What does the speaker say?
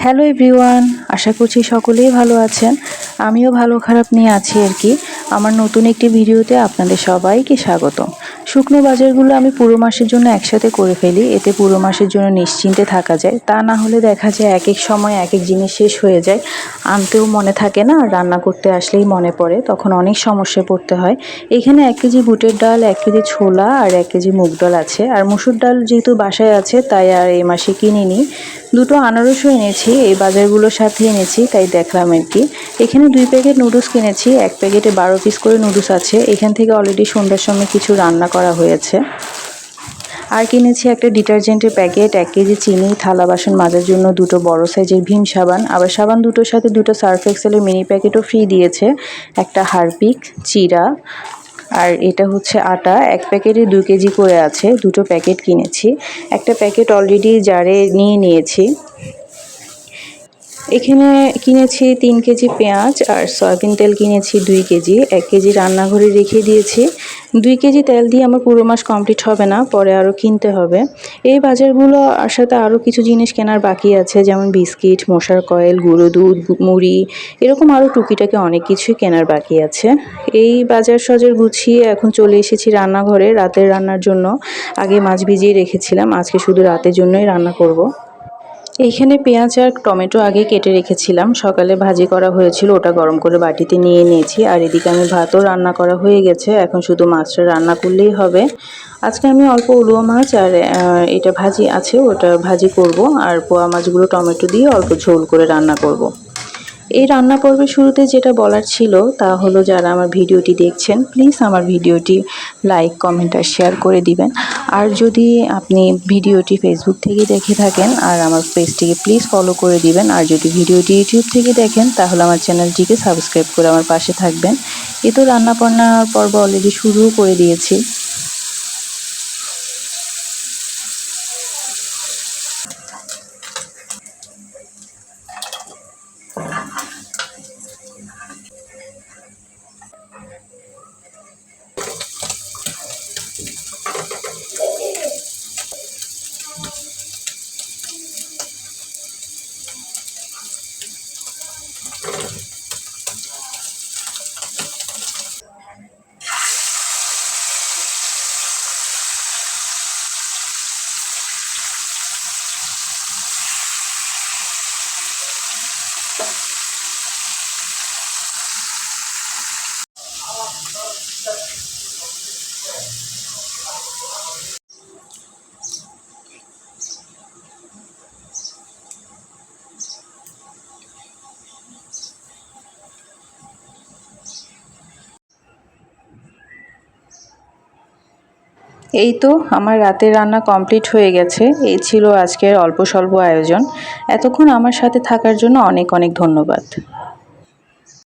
Hello everyone আশা করছি সকলেই ভালো আছেন। আমিও ভালো খারাপ নিয়ে আছি আর কি। আমার নতুন একটি ভিডিওতে আপনাদের সবাইকে স্বাগত শুকনো বাজারগুলো আমি পুরো মাসের জন্য একসাথে করে ফেলি, এতে পুরো মাসের জন্য নিশ্চিন্তে থাকা যায়। তা না হলে দেখা যায় এক এক সময় এক এক জিনিস শেষ হয়ে যায়। আনতেও মনে থাকে না রান্না করতে আসলেই মনে পড়ে, তখন অনেক সমস্যায় পড়তে হয়। এখানে এক কেজি বুটের ডাল, এক কেজি ছোলা আর এক কেজি মুগ ডাল আছে। আর মুসুর ডাল যেহেতু বাসায় আছে, তাই আর এই মাসে কিনিনি। দুটো আনারসও এনেছি, এই বাজারগুলোর সাথে এনেছি, তাই দেখলাম আর কি। এখানে দুই প্যাকেট নুডলস কিনেছি, এক প্যাকেটে বারো পিস করে নুডলস আছে। এখান থেকে অলরেডি সন্ধ্যার সময় কিছু রান্না করা হয়েছে। আর কিনেছি একটা ডিটারজেন্টের প্যাকেট, এক কেজি চিনি, থালা বাসন মাজার জন্য দুটো বড় সাইজের ভীম সাবান, আবার সাবান দুটোর সাথে দুটো সার্ফ এক্সেলের মিনি প্যাকেটও ফ্রি দিয়েছে। একটা হারপিক, চিরা, আর এটা হচ্ছে আটা। এক প্যাকেটে দু কেজি করে আছে, দুটো প্যাকেট কিনেছি। একটা প্যাকেট অলরেডি জারে নিয়ে নিয়েছি। এখানে কিনেছি তিন কেজি পেঁয়াজ আর সয়াবিন তেল কিনেছি দুই কেজি। এক কেজি রান্নাঘরে রেখে দিয়েছি। দুই কেজি তেল দিয়ে আমার পুরো মাস কমপ্লিট হবে না, পরে আরও কিনতে হবে। এই বাজারগুলো আর সাথে আরও কিছু জিনিস কেনার বাকি আছে, যেমন বিস্কিট, মশার কয়েল, গুঁড়ো দুধ, মুড়ি, এরকম আরও টুকিটাকে অনেক কিছুই কেনার বাকি আছে। এই বাজার সজার গুছিয়ে এখন চলে এসেছি রান্নাঘরে, রাতের রান্নার জন্য। আগে মাছ ভিজিয়ে রেখেছিলাম, আজকে শুধু রাতের জন্যই রান্না করব। এইখানে পেঁয়াজ আর টমেটো আগে কেটে রেখেছিলাম। সকালে ভাজি করা হয়েছিল, ওটা গরম করে বাটিতে নিয়ে নিয়েছি। আর এদিকে আমি ভাতও রান্না করা হয়ে গেছে। এখন শুধু মাছটা রান্না করলেই হবে। আজকে আমি অল্প উলুয়া মাছ আর এটা ভাজি আছে, ওটা ভাজি করব। আর পোয়া মাছগুলো টমেটো দিয়ে অল্প ঝোল করে রান্না করব। এই রান্না পর্বের শুরুতে যেটা বলার ছিল তা হলো, যারা আমার ভিডিওটি দেখছেন প্লিজ আমার ভিডিওটি লাইক কমেন্ট আর শেয়ার করে দিবেন। আর যদি আপনি ভিডিওটি ফেসবুক থেকে দেখে থাকেন আর আমার পেজটিকে প্লিজ ফলো করে দিবেন, আর যদি ভিডিওটি ইউটিউব থেকে দেখেন, তাহলে আমার চ্যানেলটিকে সাবস্ক্রাইব করে আমার পাশে থাকবেন। এ তো রান্নাবান্নার পর্ব অলরেডি শুরুও করে দিয়েছি। you এই তো আমার রাতের রান্না কমপ্লিট হয়ে গেছে। এই ছিল আজকের অল্প স্বল্প আয়োজন। এতক্ষণ আমার সাথে থাকার জন্য অনেক অনেক ধন্যবাদ।